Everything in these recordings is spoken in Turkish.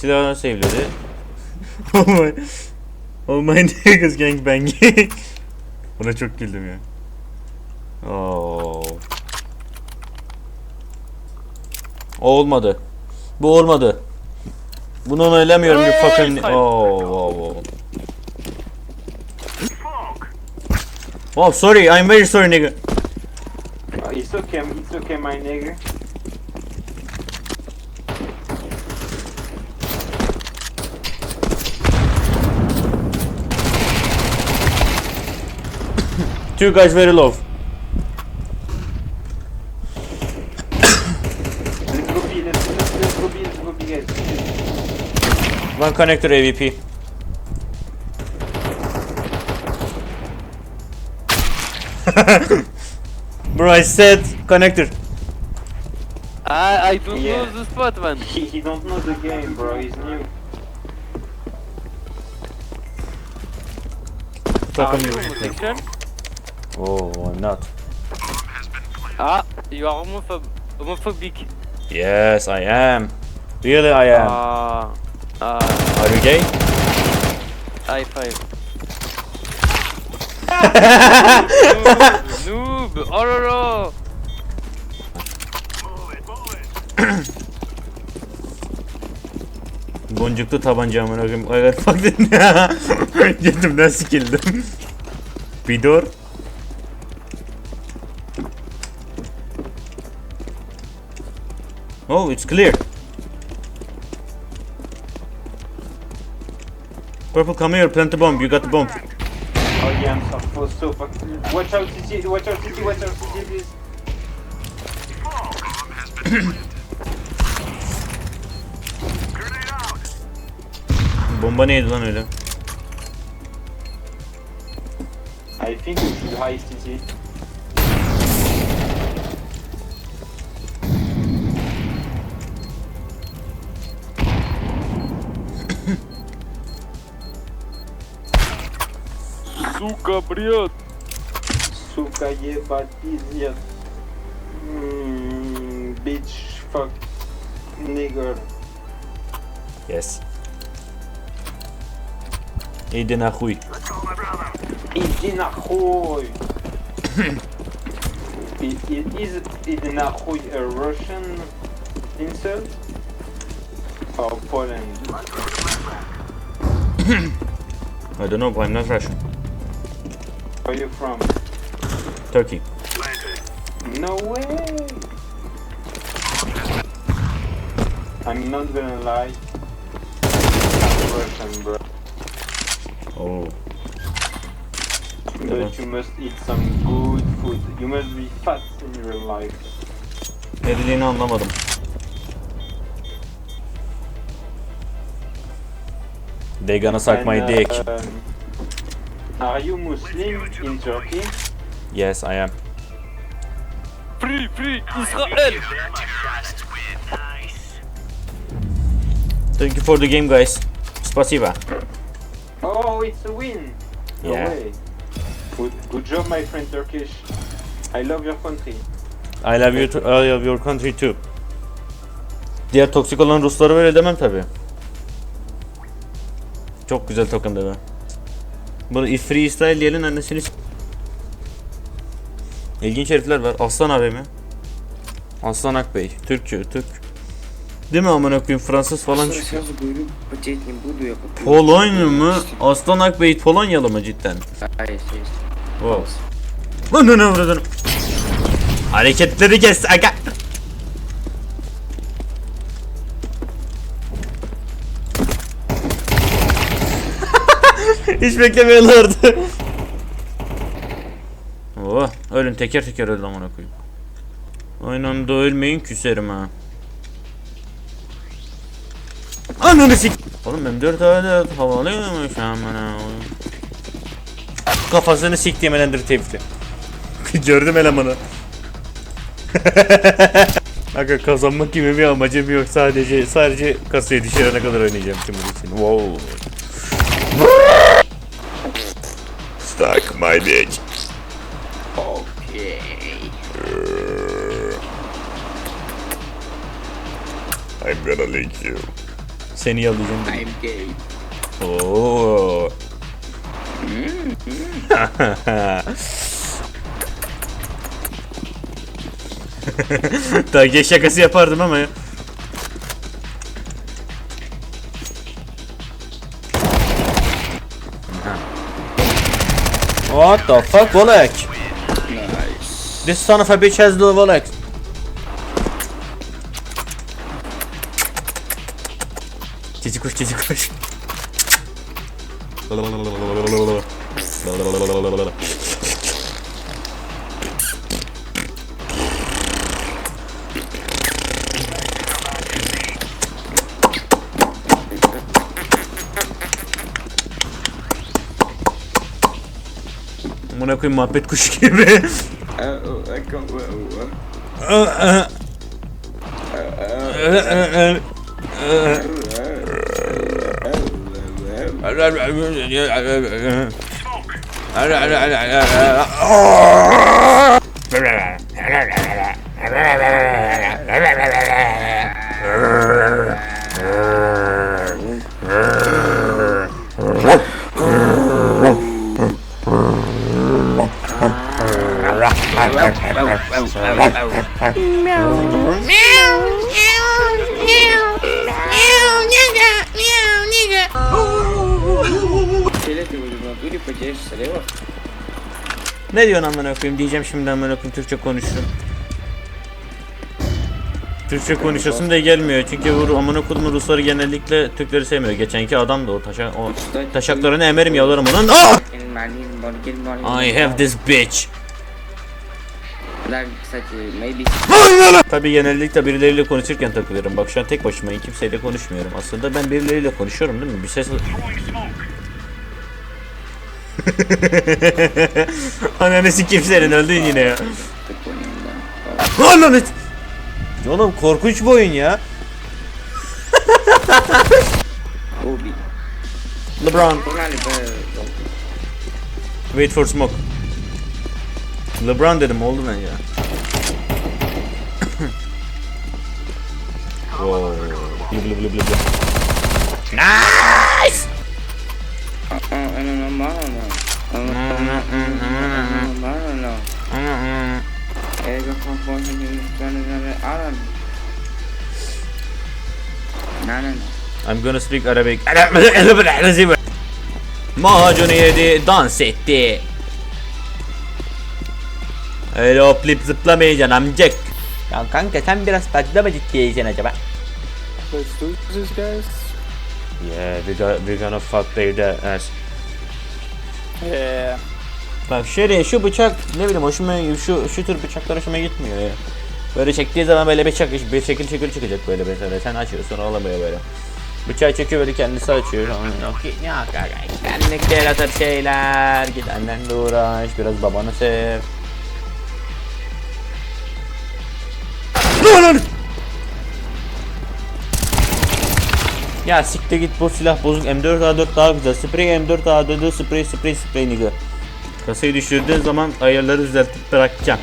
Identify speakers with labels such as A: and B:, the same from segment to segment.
A: Silahını save'ledi. oh my... Oh my niggas gangbang. Buna çok güldüm ya. Oo. O olmadı. Bu olmadı. Bunu onaylamiyorum you
B: Hey,
A: fucking... Oh, wow, wow. Oh, sorry, I'm very sorry nigga.
C: İt's okay, it's okay, my nigga.
A: Two guys very low.
C: Let's go B, let's, let's, let's go B, let's go B, guys.
A: One connector AVP. Bro, I said connector.
B: I, I don't
C: Yeah.
B: know the spot, man.
C: He, he don't know the game, bro, he's new.
B: Are
A: Takım
B: you
A: yok.
B: homosexual?
A: Oh, I'm not.
B: Ah, you are homophob homophobic.
A: Yes, I am. Really, I am.
B: Ah, ah,
A: Are you gay?
B: high five. noob, noob, oh no no.
A: Boncuklu tabanca amına koyayım. I got fucked in. Götümden sikildim. Oh, it's clear. Purple, come here, plant the bomb. You got the bomb.
C: Oh yeah, I'm so, fucking... Watch out, CC, watch out, CC, watch out, CC, please.
A: Bomba neydi lan öyle?
C: I think you should hide CC.
B: Сука, бред.
C: Сука, ебать, пиздец. Mm, bitch, fuck, nigger.
A: Yes. Иди нахуй.
C: Иди нахуй! I- i- Is иди нахуй a Russian insult? Or Poland?
A: I don't know, I'm not Russian.
C: Where you from?
A: Turkey.
C: No way! I'm not gonna lie. Russian, bro.
A: Oh.
C: But you must eat some good food. You must be fat in your life.
A: Ne dediğini anlamadım. They gonna suck my
C: And,
A: dick.
C: um, are you Muslim in Turkey?
A: Yes, I am.
B: Free, free, Israel.
A: Thank you for the game, guys. Spasiba.
C: Oh, it's a win! No
A: Yeah.
C: way. Good, good job, my friend Turkish. I love your country.
A: I love you, I love your country too. Diğer toksik olan Rusları böyle demem tabi. Çok güzel takımdı be. Bunu Free İsrailiyel'in annesini İlginç herifler var. Aslan abi mi? Aslan Akbey. Türkçe, Türk. Değil mi amına koyayım Fransız falan çıkıyor. Polonya mı? Aslan Akbey Polonyalı mı cidden?
D: Hayır, şey.
A: Wow. Lan ne ne Hareketleri kes aga. Hiç beklemiyorlardı. Oh, ölün teker teker öldü amına koyayım. Aynı anda ölmeyin küserim ha. Ananı sik. Oğlum ben 4 adet havalıymış amına. Kafasını siktiğim elendir tepki. Gördüm elemanı. Aga kazanmak gibi bir amacım yok sadece sadece kasaya düşürene kadar oynayacağım için. Wow. Suck my dick.
D: Okay.
A: I'm gonna lick you. Seni yalayacağım.
D: I'm gay.
A: Oo. Daha geç şakası yapardım ama ya. What the fuck, Volek?
D: Nice.
A: This son of a bitch has the Volek. Cici kuş, cici kuş. Amına koyayım muhabbet kuşu gibi. Ne diyorsun amına koyayım diyeceğim şimdi amına koyayım Türkçe konuşurum. Türkçe konuşasım da gelmiyor çünkü bu amına koyduğum Rusları genellikle Türkleri sevmiyor. Geçenki adam da o taşa o taşaklarını emerim yalarım onun. Ah! I have this bitch.
D: Ben.
A: Tabi genellikle birileriyle konuşurken takılıyorum. Bak şu an tek başımayım. Kimseyle konuşmuyorum. Aslında ben birileriyle konuşuyorum değil mi? Bir ses... Ananı sikip öldün yine ya. Ananı... Oğlum korkunç bir oyun ya. LeBron. Wait for smoke. LeBron dedim oldu ben ya. wow. Blı blı blı. Nice! I'm gonna speak Arabic. Macunu yedi, dans etti. Öyle hoplayıp zıplamayacaksın amcık. Ya kanka sen biraz fazla mı ciddiyeceksin acaba?
B: Let's do this, guys.
A: Yeah, we got, we're gonna fuck their ass.
B: Yeah.
A: Bak şöyle şu bıçak ne bileyim hoşuma şu şu tür bıçaklar hoşuma gitmiyor ya. Böyle çektiği zaman böyle bıçak bir şekil şekil çıkacak böyle mesela sen açıyorsun olamıyor böyle. Bıçağı çekiyor böyle kendisi açıyor. Ne akar Benlik yaratır şeyler. Git annenle uğraş biraz babanı sev. Ya siktir git bu silah bozuk M4A4 daha güzel. Sprey M4A4 sprey sprey sprey nigga. Kasayı düşürdüğün zaman ayarları düzeltip bırakacağım.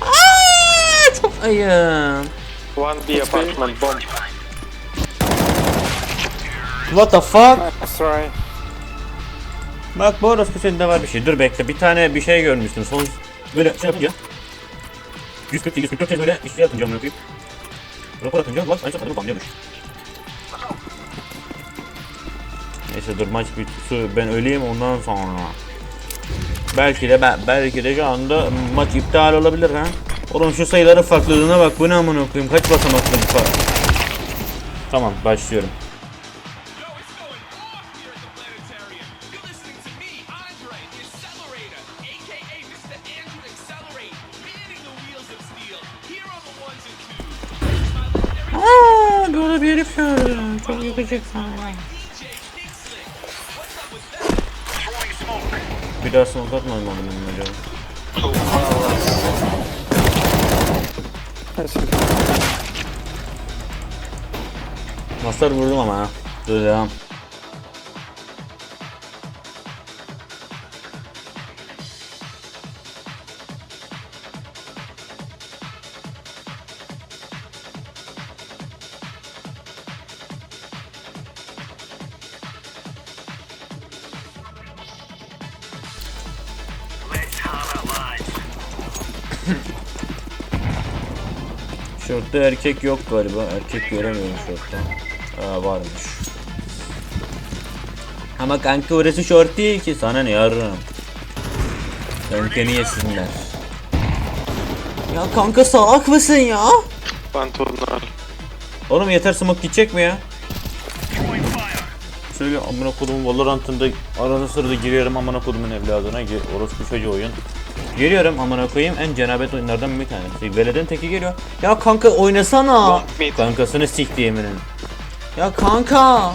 A: Aa, çok ayım.
B: One B apartment bomb.
A: What the fuck?
B: Try.
A: Bak bu orospu sende var bir şey. Dur bekle bir tane bir şey görmüştüm. Son böyle şey yapınca. 140 144 kez böyle işe atınca amına koyayım. Rapor atınca bak aynı zamanda banlıyormuş. Neyse dur maç bitsin. Ben öleyim ondan sonra. Belki de belki de şu anda maç iptal olabilir ha. Oğlum şu sayıların farklılığına bak bu ne amına koyayım kaç basamaklı bu fark. Tamam başlıyorum. Bir daha smoke atmadım bunu acaba. Maslar vurdum ama ha. Dur devam. Şortta erkek yok galiba. Erkek göremiyorum şortta. Aa varmış. Ama kanka orası şort değil ki. Sana ne yararım. Kankeni yesinler. Ya kanka salak mısın ya?
B: Tunnel.
A: Oğlum yeter smoke gidecek mi ya? Söyle amına kodumun Valorant'ında arada sırada giriyorum amına kodumun evladına orospu çocuğu oyun. Giriyorum amına koyayım en cenabet oyunlardan bir tanesi. Veleden teki geliyor. Ya kanka oynasana. Kankasını sikti yeminin. Ya kanka.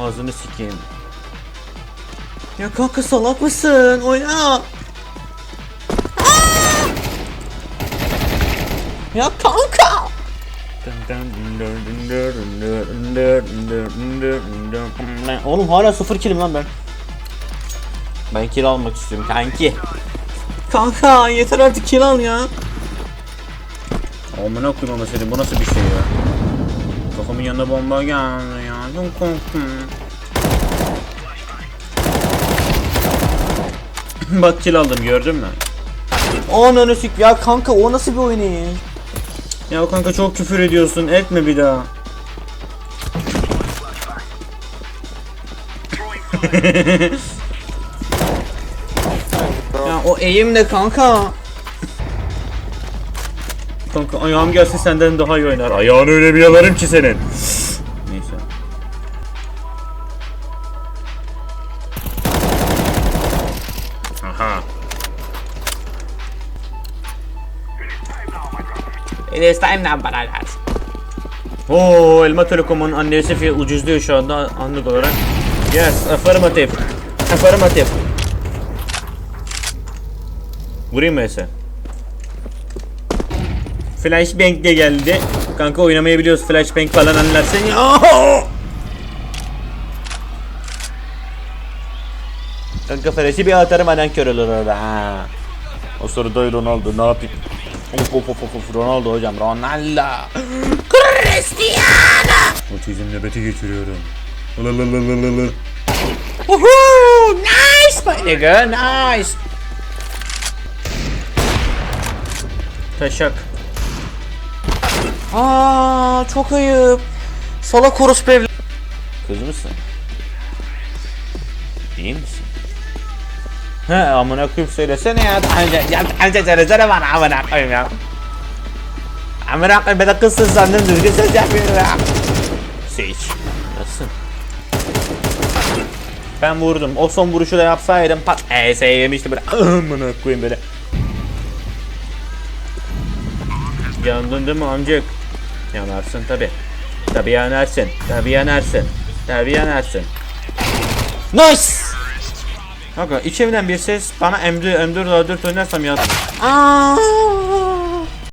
A: Ağzını sikeyim. Ya kanka salak mısın? Oyna. Ya kanka. Oğlum hala sıfır kilim lan ben. Ben kill almak istiyorum kanki. Kanka yeter artık kill al ya. Amına koyayım ama senin bu nasıl bir şey ya? Kafamın yanına bomba geldi ya. Çok korktum. Bak kill aldım gördün mü? Ananı sik ya kanka o nasıl bir oyun Ya kanka çok küfür ediyorsun etme bir daha. eğim ne kanka? Kanka ayağım gelsin senden daha iyi oynar. Ayağını öyle bir yalarım ki senin. Neyse. Aha. It is time now bananas. Oo, Elma Telekom'un annesi fiyat ucuzluyor şu anda anlık olarak. Yes, affirmative. Affirmative. Vurayım mı Ese? Flashbang de geldi. Kanka oynamayı biliyoruz. Flashbang falan anlarsın ya. Kanka flash'i bir atarım anan kör olur orada ha. O sırada Ronaldo ne yapayım? Of of of of of Ronaldo hocam Ronaldo. Cristiano. Otizm nöbeti geçiriyorum. Lalalalalalala. Woohoo! Nice my nigga, nice. Taşak. Aa çok ayıp. Salak orospu evli. Kız mısın? İyi misin? He amına koyayım söylesene ya. Önce söylesene bana amına koyayım ya. Amına koyayım ben de kızsın sandım düzgün söz yapıyorum ya. Sage. Nasılsın? Ben vurdum. O son vuruşu da yapsaydım pat ES yemişti böyle amına koyayım böyle. Yandın değil mi amcık? Yanarsın tabi. Tabi yanarsın. Tabi yanarsın. Tabi yanarsın. Nice! Kanka içimden bir ses bana M4 M4 A4 oynarsam ya. Aa!